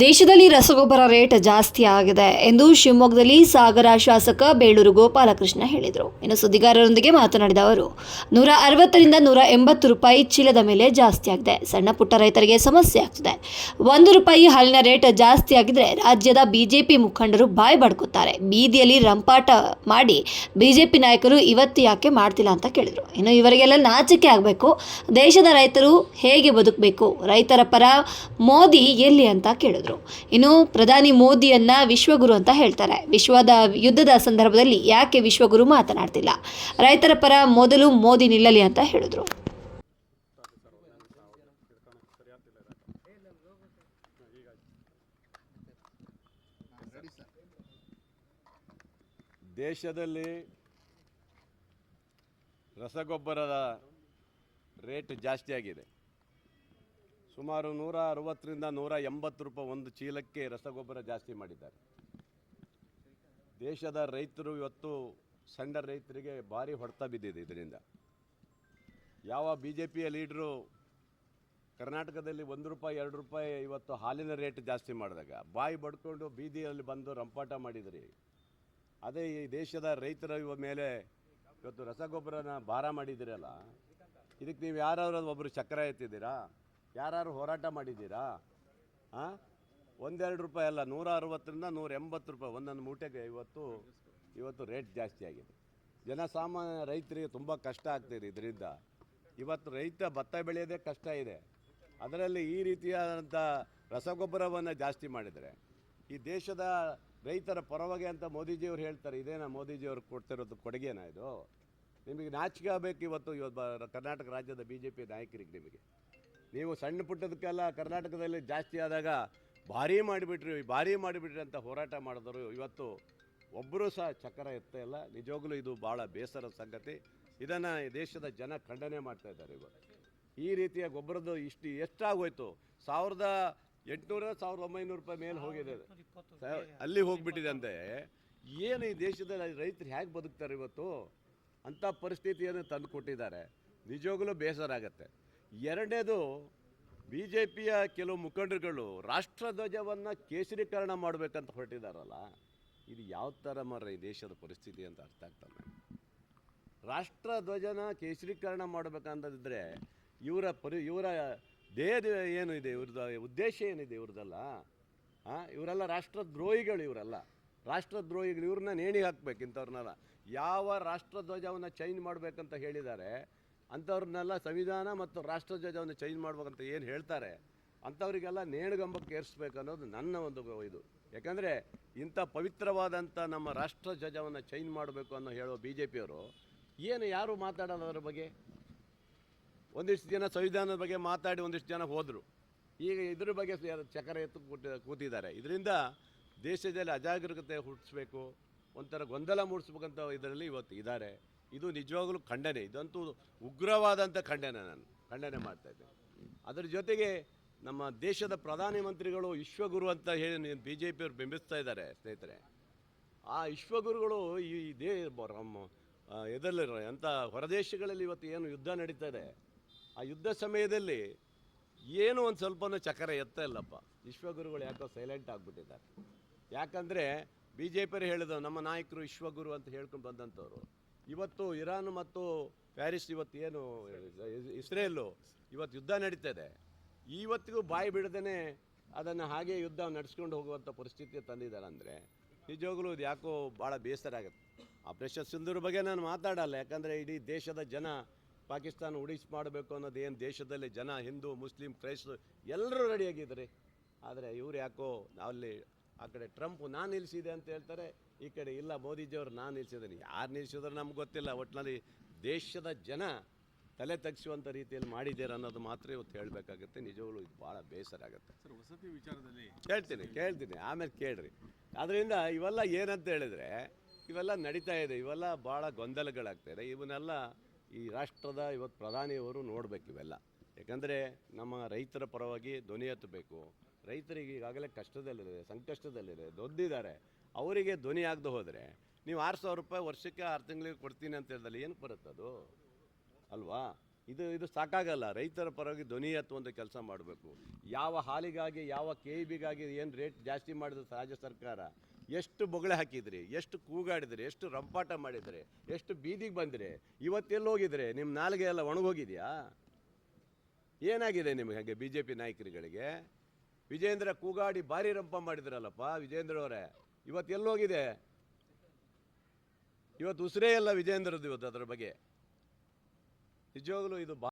ದೇಶದಲ್ಲಿ ರಸಗೊಬ್ಬರ ರೇಟ್ ಜಾಸ್ತಿ ಆಗಿದೆ ಎಂದು ಶಿವಮೊಗ್ಗದಲ್ಲಿ ಸಾಗರ ಶಾಸಕ ಬೇಳೂರು ಗೋಪಾಲಕೃಷ್ಣ ಹೇಳಿದರು. ಇನ್ನು ಸುದ್ದಿಗಾರರೊಂದಿಗೆ ಮಾತನಾಡಿದ ಅವರು, ನೂರ ಅರವತ್ತರಿಂದ ನೂರ ಎಂಬತ್ತು ರೂಪಾಯಿ ಚೀಲದ ಮೇಲೆ ಜಾಸ್ತಿ ಆಗಿದೆ. ಸಣ್ಣ ಪುಟ್ಟ ರೈತರಿಗೆ ಸಮಸ್ಯೆ ಆಗ್ತಿದೆ. ಒಂದು ರೂಪಾಯಿ ಹಾಲಿನ ರೇಟ್ ಜಾಸ್ತಿ ಆಗಿದ್ರೆ ರಾಜ್ಯದ ಬಿಜೆಪಿ ಮುಖಂಡರು ಬಾಯಿ ಬಡ್ಕುತ್ತಾರೆ ಬೀದಿಯಲ್ಲಿ ರಂಪಾಟ ಮಾಡಿ ಬಿಜೆಪಿ ನಾಯಕರು ಇವತ್ತು ಯಾಕೆ ಮಾಡ್ತಿಲ್ಲ ಅಂತ ಕೇಳಿದರು. ಇನ್ನು ಇವರಿಗೆಲ್ಲ ನಾಚಿಕೆ ಆಗಬೇಕು. ದೇಶದ ರೈತರು ಹೇಗೆ ಬದುಕಬೇಕು? ರೈತರ ಪರ ಮೋದಿ ಎಲ್ಲಿ ಅಂತ ಕೇಳಿದ್ರು. ಇನ್ನು ಪ್ರಧಾನಿ ಮೋದಿಯನ್ನ ವಿಶ್ವಗುರು ಅಂತ ಹೇಳ್ತಾರೆ. ವಿಶ್ವದ ಯುದ್ಧದ ಸಂದರ್ಭದಲ್ಲಿ ಯಾಕೆ ವಿಶ್ವಗುರು ಮಾತನಾಡ್ತಿಲ್ಲ? ರೈತರ ಪರ ಮೊದಲು ಮೋದಿ ನಿಲ್ಲಲಿ ಅಂತ ಹೇಳಿದ್ರು. ದೇಶದಲ್ಲಿ ರಸಗೊಬ್ಬರದ ರೇಟ್ ಜಾಸ್ತಿ ಆಗಿದೆ ಸುಮಾರು ನೂರ ಅರವತ್ತರಿಂದ ನೂರ ಎಂಬತ್ತು ರೂಪಾಯಿ ಒಂದು ಚೀಲಕ್ಕೆ ರಸಗೊಬ್ಬರ ಜಾಸ್ತಿ ಮಾಡಿದ್ದಾರೆ. ದೇಶದ ರೈತರು ಇವತ್ತು ಸಣ್ಣ ರೈತರಿಗೆ ಭಾರಿ ಹೊಡೆತ ಬಿದ್ದಿದೆ ಇದರಿಂದ. ಯಾವ ಬಿ ಜೆ ಪಿಯ ಲೀಡ್ರು ಕರ್ನಾಟಕದಲ್ಲಿ ಒಂದು ರೂಪಾಯಿ, ಎರಡು ರೂಪಾಯಿ ಇವತ್ತು ಹಾಲಿನ ರೇಟ್ ಜಾಸ್ತಿ ಮಾಡಿದಾಗ, ಬಾಯಿ ಬಡ್ಕೊಂಡು ಬೀದಿಯಲ್ಲಿ ಬಂದು ರಂಪಾಟ ಮಾಡಿದ್ರಿ. ಅದೇ ಈ ದೇಶದ ರೈತರ ಇವ ಮೇಲೆ ಇವತ್ತು ರಸಗೊಬ್ಬರನ ಭಾರ ಮಾಡಿದ್ದೀರಲ್ಲ. ಇದಕ್ಕೆ ನೀವು ಯಾರಾದ್ರೂ ಒಬ್ಬರು ಚಕ್ರ ಎತ್ತಿದ್ದೀರಾ? ಯಾರು ಹೋರಾಟ ಮಾಡಿದ್ದೀರಾ? ಹಾಂ ಒಂದೆರಡು ರೂಪಾಯಿ ಅಲ್ಲ ನೂರ ಅರವತ್ತರಿಂದ ನೂರ ಎಂಬತ್ತು ರೂಪಾಯಿ, ಒಂದೊಂದು ಮೂಟೆಗೆ ಇವತ್ತು ಇವತ್ತು ರೇಟ್ ಜಾಸ್ತಿ ಆಗಿದೆ. ಜನಸಾಮಾನ್ಯ ರೈತರಿಗೆ ತುಂಬ ಕಷ್ಟ ಆಗ್ತಿದೆ ಇದರಿಂದ. ಇವತ್ತು ರೈತ ಭತ್ತ ಬೆಳೆಯೋದೇ ಕಷ್ಟ ಇದೆ. ಅದರಲ್ಲಿ ಈ ರೀತಿಯಾದಂಥ ರಸಗೊಬ್ಬರವನ್ನು ಜಾಸ್ತಿ ಮಾಡಿದರೆ ಈ ದೇಶದ ರೈತರ ಪರವಾಗಿ ಅಂತ ಮೋದಿಜಿಯವರು ಹೇಳ್ತಾರೆ, ಇದೇನಾ ಮೋದಿಜಿಯವರು ಕೊಡ್ತಿರೋದು ಕೊಡುಗೆನಾ ಇದು? ನಿಮಗೆ ನಾಚಿಕೆ ಆಗಬೇಕು ಇವತ್ತು ಇವತ್ತು ಕರ್ನಾಟಕ ರಾಜ್ಯದ ಬಿ ಜೆ ಪಿ ನಾಯಕರಿಗೆ ನಿಮಗೆ. ನೀವು ಸಣ್ಣ ಪುಟ್ಟದಕ್ಕೆಲ್ಲ ಕರ್ನಾಟಕದಲ್ಲಿ ಜಾಸ್ತಿ ಆದಾಗ ಭಾರಿ ಮಾಡಿಬಿಟ್ರಿ ಭಾರಿ ಮಾಡಿಬಿಟ್ರಿ ಅಂತ ಹೋರಾಟ ಮಾಡಿದ್ರು ಇವತ್ತು ಒಬ್ಬರು ಸಹ ಚಕ್ರ ಇರ್ತಾ ಇಲ್ಲ. ನಿಜವಾಗ್ಲೂ ಇದು ಭಾಳ ಬೇಸರ ಸಂಗತಿ. ಇದನ್ನು ದೇಶದ ಜನ ಖಂಡನೆ ಮಾಡ್ತಾ ಇದ್ದಾರೆ ಇವತ್ತು ಈ ರೀತಿಯ ಗೊಬ್ಬರದ್ದು ಇಷ್ಟು ಎಷ್ಟಾಗೋಯ್ತು? ಸಾವಿರದ ಎಂಟುನೂರ ಸಾವಿರದ ಒಂಬೈನೂರು ರೂಪಾಯಿ ಮೇಲೆ ಹೋಗಿದೆ. ಅಲ್ಲಿ ಹೋಗ್ಬಿಟ್ಟಿದೆ ಅಂತೆ ಏನು ಈ ದೇಶದ ರೈತರು ಹೇಗೆ ಬದುಕ್ತಾರೆ ಇವತ್ತು? ಅಂಥ ಪರಿಸ್ಥಿತಿಯನ್ನು ತಂದು ಕೊಟ್ಟಿದ್ದಾರೆ ನಿಜವಾಗ್ಲೂ ಬೇಸರ ಆಗತ್ತೆ. ಎರಡನೇದು ಬಿ ಜೆ ಪಿಯ ಕೆಲವು ಮುಖಂಡರುಗಳು ರಾಷ್ಟ್ರಧ್ವಜವನ್ನು ಕೇಸರೀಕರಣ ಮಾಡಬೇಕಂತ ಹೊರಟಿದಾರಲ್ಲ, ಇದು ಯಾವ ಥರ ಮರ ಈ ದೇಶದ ಪರಿಸ್ಥಿತಿ ಅಂತ ಅರ್ಥ ಆಗ್ತದೆ ರಾಷ್ಟ್ರಧ್ವಜನ ಕೇಸರೀಕರಣ ಮಾಡಬೇಕಂತಂದರೆ ಇವರ ಪರಿ, ಇವರ ದೇಹದ ಇದೆ ಇವ್ರದ್ದು ಉದ್ದೇಶ ಏನಿದೆ ಇವ್ರದ್ದಲ್ಲ? ಹಾಂ, ಇವರೆಲ್ಲ ರಾಷ್ಟ್ರದ್ರೋಹಿಗಳು ಇವರೆಲ್ಲ. ರಾಷ್ಟ್ರದ್ರೋಹಿಗಳು ಇವ್ರನ್ನ ನೇಣಿಗೆ ಹಾಕ್ಬೇಕು ಇಂಥವ್ರನ್ನೆಲ್ಲ. ಯಾವ ರಾಷ್ಟ್ರಧ್ವಜವನ್ನು ಚೇಂಜ್ ಮಾಡಬೇಕಂತ ಹೇಳಿದ್ದಾರೆ ಅಂಥವ್ರನ್ನೆಲ್ಲ ಸಂವಿಧಾನ ಮತ್ತು ರಾಷ್ಟ್ರ ಧ್ವಜವನ್ನು ಚೇಂಜ್ ಮಾಡ್ಬೇಕಂತ ಏನು ಹೇಳ್ತಾರೆ ಅಂಥವರಿಗೆಲ್ಲ ನೇಣುಗಂಬಕ್ಕೆ ಏರಿಸ್ಬೇಕು ಅನ್ನೋದು ನನ್ನ ಒಂದು ಇದು. ಯಾಕಂದರೆ ಇಂಥ ಪವಿತ್ರವಾದಂಥ ನಮ್ಮ ರಾಷ್ಟ್ರ ಧ್ವಜವನ್ನು ಚೇಂಜ್ ಮಾಡಬೇಕು ಅನ್ನೋ ಹೇಳೋ ಬಿ ಜೆ ಪಿಯವರು ಏನು ಯಾರು ಮಾತಾಡೋದು ಅದರ ಬಗ್ಗೆ? ಒಂದಿಷ್ಟು ಜನ ಸಂವಿಧಾನದ ಬಗ್ಗೆ ಮಾತಾಡಿ ಒಂದಿಷ್ಟು ಜನ ಹೋದರು. ಈಗ ಇದ್ರ ಬಗ್ಗೆ ಚಕರೆ ಎತ್ತು ಕೂತಿ- ಕೂತಿದ್ದಾರೆ. ಇದರಿಂದ ದೇಶದಲ್ಲಿ ಅಜಾಗರೂಕತೆ ಹುಟ್ಟಿಸ್ಬೇಕು ಒಂಥರ ಗೊಂದಲ ಮೂಡಿಸ್ಬೇಕಂತ ಇದರಲ್ಲಿ ಇವತ್ತು ಇದ್ದಾರೆ. ಇದು ನಿಜವಾಗಲೂ ಖಂಡನೆ. ಇದಂತೂ ಉಗ್ರವಾದಂಥ ಖಂಡನೆ ನಾನು, ಖಂಡನೆ ಮಾಡ್ತಾ ಇದ್ದೇನೆ. ಅದರ ಜೊತೆಗೆ ನಮ್ಮ ದೇಶದ ಪ್ರಧಾನಮಂತ್ರಿಗಳು ವಿಶ್ವಗುರು ಅಂತ ಹೇಳಿ ಬಿ ಜೆ ಪಿಯವರು ಬಿಂಬಿಸ್ತಾ ಇದ್ದಾರೆ ಸ್ನೇಹಿತರೆ. ಆ ವಿಶ್ವಗುರುಗಳು ಈ ದೇ ಇದರಲ್ಲಿರೋ ಎಂಥ ಹೊರದೇಶಗಳಲ್ಲಿ ಇವತ್ತು ಏನು ಯುದ್ಧ ನಡೀತಾ ಇದೆ, ಆ ಯುದ್ಧ ಸಮಯದಲ್ಲಿ ಏನು ಒಂದು ಸ್ವಲ್ಪನೂ ಚಕ್ರ ಎತ್ತ ಇಲ್ಲಪ್ಪ. ವಿಶ್ವಗುರುಗಳು ಯಾಕೋ ಸೈಲೆಂಟ್ ಆಗಿಬಿಟ್ಟಿದ್ದಾರೆ. ಯಾಕಂದರೆ ಬಿ ಜೆ ಪಿಯರು ಹೇಳಿದ ನಮ್ಮ ನಾಯಕರು ವಿಶ್ವಗುರು ಅಂತ ಹೇಳ್ಕೊಂಡು ಬಂದಂಥವ್ರು ಇವತ್ತು ಇರಾನ್ ಮತ್ತು ಪ್ಯಾರಿಸ್ ಇವತ್ತು ಏನು ಇಸ್- ಇಸ್ರೇಲು ಇವತ್ತು ಯುದ್ಧ ನಡೀತದೆ. ಇವತ್ತಿಗೂ ಬಾಯಿ ಬಿಡದೇ ಅದನ್ನು ಹಾಗೆ ಯುದ್ಧ ನಡೆಸ್ಕೊಂಡು ಹೋಗುವಂಥ ಪರಿಸ್ಥಿತಿ ತಂದಿದ್ದಾರೆ ಅಂದರೆ ನಿಜವಾಗ್ಲೂ ಇದು ಯಾಕೋ ಭಾಳ ಬೇಸರ ಆಗುತ್ತೆ. ಆಪರೇಷನ್ ಸಿಂಧೂರ್ ಬಗ್ಗೆ ನಾನು ಮಾತಾಡಲ್ಲ, ಯಾಕಂದರೆ ಇಡೀ ದೇಶದ ಜನ ಪಾಕಿಸ್ತಾನ ಉಳಿಸಿ ಮಾಡಬೇಕು ಅನ್ನೋದು ಏನು ದೇಶದಲ್ಲಿ ಜನ, ಹಿಂದೂ, ಮುಸ್ಲಿಂ, ಕ್ರೈಸ್ತ ಎಲ್ಲರೂ ರೆಡಿಯಾಗಿದ್ದಾರೆ ಆದರೆ ಇವ್ರು ಯಾಕೋ ಅಲ್ಲಿ ಆ ಕಡೆ ಟ್ರಂಪ್ ನಾನು ನಿಲ್ಲಿಸಿದೆ ಅಂತ ಹೇಳ್ತಾರೆ ಈ ಕಡೆ ಇಲ್ಲ ಮೋದಿಜಿಯವರು ನಾನು ನಿಲ್ಲಿಸಿದ್ದೀನಿ ಯಾರು ನಿಲ್ಲಿಸಿದ್ರು ನಮ್ಗೆ ಗೊತ್ತಿಲ್ಲ ಒಟ್ಟಿನಲ್ಲಿ ದೇಶದ ಜನ ತಲೆ ತಗ್ಸುವಂಥ ರೀತಿಯಲ್ಲಿ ಮಾಡಿದ್ದೀರ ಅನ್ನೋದು ಮಾತ್ರ ಇವತ್ತು ಹೇಳಬೇಕಾಗುತ್ತೆ. ನಿಜವಾಗ್ಲೂ ಇದು ಭಾಳ ಬೇಸರ ಆಗುತ್ತೆ. ಸರ್ ವಸತಿ ವಿಚಾರದಲ್ಲಿ ಕೇಳ್ತೀನಿ ಕೇಳ್ತೀನಿ. ಆಮೇಲೆ ಕೇಳ್ರಿ. ಅದರಿಂದ ಇವೆಲ್ಲ ಏನಂತ ಹೇಳಿದ್ರೆ ಇವೆಲ್ಲ ನಡೀತಾ ಇದೆ. ಇವೆಲ್ಲ ಭಾಳ ಗೊಂದಲಗಳಾಗ್ತಾಯಿದೆ ಇವನ್ನೆಲ್ಲ ಈ ರಾಷ್ಟ್ರದ ಇವತ್ತು ಪ್ರಧಾನಿಯವರು ನೋಡಬೇಕು ಇವೆಲ್ಲ. ಯಾಕಂದರೆ ನಮ್ಮ ರೈತರ ಪರವಾಗಿ ಧ್ವನಿ ಎತ್ತಬೇಕು. ರೈತರಿಗೆ ಈಗಾಗಲೇ ಕಷ್ಟದಲ್ಲಿದೆ, ಸಂಕಷ್ಟದಲ್ಲಿದೆ ದೊಡ್ಡಿದ್ದಾರೆ ಅವರಿಗೆ ಧ್ವನಿ ಆಗದೆ ಹೋದರೆ ನೀವು ಆರು ಸಾವಿರ ರೂಪಾಯಿ ವರ್ಷಕ್ಕೆ ಆರು ತಿಂಗಳಿಗೆ ಕೊಡ್ತೀನಿ ಅಂತ ಹೇಳಿದಲ್ಲಿ ಏನು ಬರುತ್ತೆ ಅದು? ಅಲ್ವಾ? ಇದು ಇದು ಸಾಕಾಗಲ್ಲ. ರೈತರ ಪರವಾಗಿ ಧ್ವನಿ ಎತ್ತುವಂಥ ಕೆಲಸ ಮಾಡಬೇಕು. ಯಾವ ಹಾಲಿಗಾಗಿ, ಯಾವ ಕೆ ಬಿಗಾಗಿ ಏನು ರೇಟ್ ಜಾಸ್ತಿ ಮಾಡಿದ್ರು ರಾಜ್ಯ ಸರ್ಕಾರ? ಎಷ್ಟು ಬೊಗಳೆ ಹಾಕಿದ್ರಿ? ಎಷ್ಟು ಕೂಗಾಡಿದ್ರಿ? ಎಷ್ಟು ರಂಪಾಟ ಮಾಡಿದ್ರಿ? ಎಷ್ಟು ಬೀದಿಗೆ ಬಂದ್ರಿ? ಇವತ್ತೆಲ್ಲಿ ಹೋಗಿದ್ರಿ? ನಿಮ್ಮ ನಾಲಿಗೆ ಎಲ್ಲ ಒಣಗೋಗಿದೆಯಾ? ಏನಾಗಿದೆ ನಿಮಗೆ ಹಾಗೆ ಬಿ ಜೆ ಪಿ ನಾಯಕರುಗಳಿಗೆ? ವಿಜೇಂದ್ರ ಕೂಗಾಡಿ ಭಾರಿ ರಂಪ ಮಾಡಿದ್ರಲ್ಲಪ್ಪ, ವಿಜೇಂದ್ರ ಅವರೇ. ಇವತ್ತು ಎಲ್ಲೋಗಿದೆ? ಇವತ್ತು ಉಸಿರೇ ಇಲ್ಲ ವಿಜೇಂದ್ರದ್ದು ಇವತ್ತು ಅದರ ಬಗ್ಗೆ. ನಿಜವಾಗ್ಲೂ ಇದು